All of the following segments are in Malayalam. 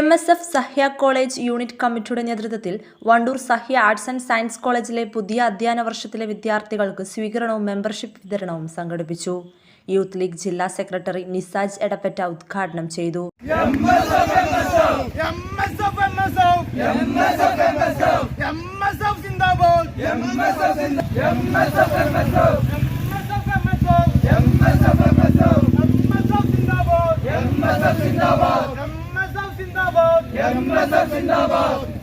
M S F Sahya college unit കമ്മിറ്റിയുടെ നേതൃത്വത്തിൽ Wandoor Sahya arts and science കോളേജിലെ പുതിയ അധ്യയന വർഷത്തിലെ വിദ്യാർത്ഥികൾക്ക് സ്വീകരണവും മെമ്പർഷിപ്പ് വിതരണവും സംഘടിപ്പിച്ചു യൂത്ത് ലീഗ് ജില്ലാ സെക്രട്ടറി നിസാജ് എടപ്പറ്റ ഉദ്ഘാടനം ചെയ്തു MSF MSF जिंदाबाद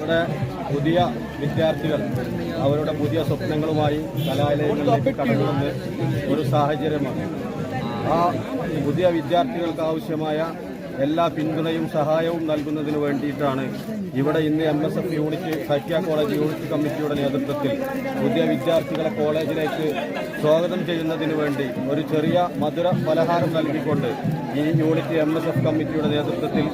ഇവിടെ പുതിയ വിദ്യാർത്ഥികൾ അവരുടെ പുതിയ സ്വപ്നങ്ങളുമായി കലാലയങ്ങളിലേക്ക് കടന്നുവന്ന് ഒരു സാഹചര്യമാണ്. ആ പുതിയ വിദ്യാർത്ഥികൾക്ക് ആവശ്യമായ എല്ലാ പിന്തുണയും സഹായവും നൽകുന്നതിന് വേണ്ടിയിട്ടാണ് ഇവിടെ ഇന്ന് M S F unit Sakhya college unit കമ്മിറ്റിയുടെ നേതൃത്വത്തിൽ പുതിയ വിദ്യാർത്ഥികളെ കോളേജിലേക്ക് സ്വാഗതം ചെയ്യുന്നതിന് വേണ്ടി ഒരു ചെറിയ മധുര പലഹാരം നൽകിക്കൊണ്ട് ഈ യൂണിറ്റ് എം എസ് എഫ് കമ്മിറ്റിയുടെ നേതൃത്വത്തിൽ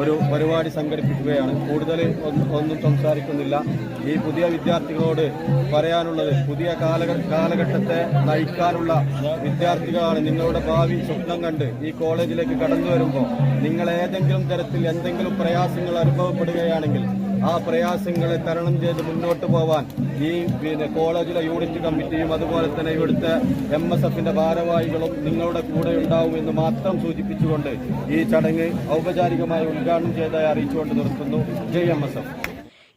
ഒരു പരിപാടി സംഘടിപ്പിക്കുകയാണ്. കൂടുതൽ ഒന്നും- സംസാരിക്കുന്നില്ല. ഈ പുതിയ വിദ്യാർത്ഥികളോട് പറയാനുള്ളത് പുതിയ കാലഘട്ടത്തെ നയിക്കാനുള്ള വിദ്യാർത്ഥികളാണ് നിങ്ങളുടെ ഭാവി സ്വപ്നം കണ്ട് ഈ കോളേജിലേക്ക് കടന്നു വരുമ്പോൾ നിങ്ങൾ ഏതെങ്കിലും തരത്തിൽ എന്തെങ്കിലും പ്രയാസങ്ങൾ അനുഭവപ്പെടുകയാണെങ്കിൽ ആ പ്രയാസങ്ങളെ തരണം ചെയ്ത് മുന്നോട്ട് പോവാൻ ഈ പിന്നെ കോളേജിലെ യൂണിറ്റ് കമ്മിറ്റിയും അതുപോലെ തന്നെ ഇവിടുത്തെ എം എസ് എഫിന്റെ ഭാരവാഹികളും നിങ്ങളുടെ കൂടെ ഉണ്ടാവും എന്ന് മാത്രം സൂചിപ്പിച്ചുകൊണ്ട് ഈ ചടങ്ങ് ഔപചാരികമായി ഉദ്ഘാടനം ചെയ്തതായി അറിയിച്ചുകൊണ്ട് നിർത്തുന്നു. ജയ് M S F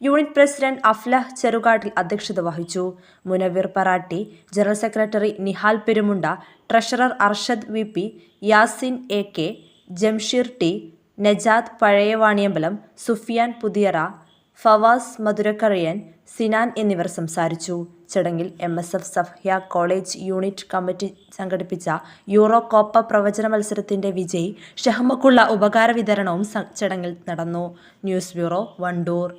unit president Aflah Cherukattil അധ്യക്ഷത വഹിച്ചു. Munaveer Paratti general secretary Nihal Perumunda treasurer Arshad V P Yasin A K Jamsheer T Najad Pazhayavaniyambalam Sufiyan Puthiyara Fawas Madhurakkariyan Sinan എന്നിവർ സംസാരിച്ചു. ചടങ്ങിൽ M S F Safya college unit committee സംഘടിപ്പിച്ച യൂറോ കോപ്പ പ്രവചന മത്സരത്തിന്റെ വിജയി ഷഹ്മക്കുള്ള ഉപകാര വിതരണവും ചടങ്ങിൽ നടന്നു. News bureau Wandoor.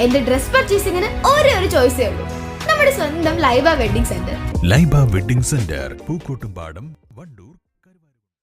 എന്റെ ഡ്രസ് പർച്ചേസിംഗിന് ഒരേ ഒരു ചോയ്സേ ഉള്ളൂ. നമ്മുടെ സ്വന്തം Laiba wedding centre. Laiba wedding centre Pookkottumpadam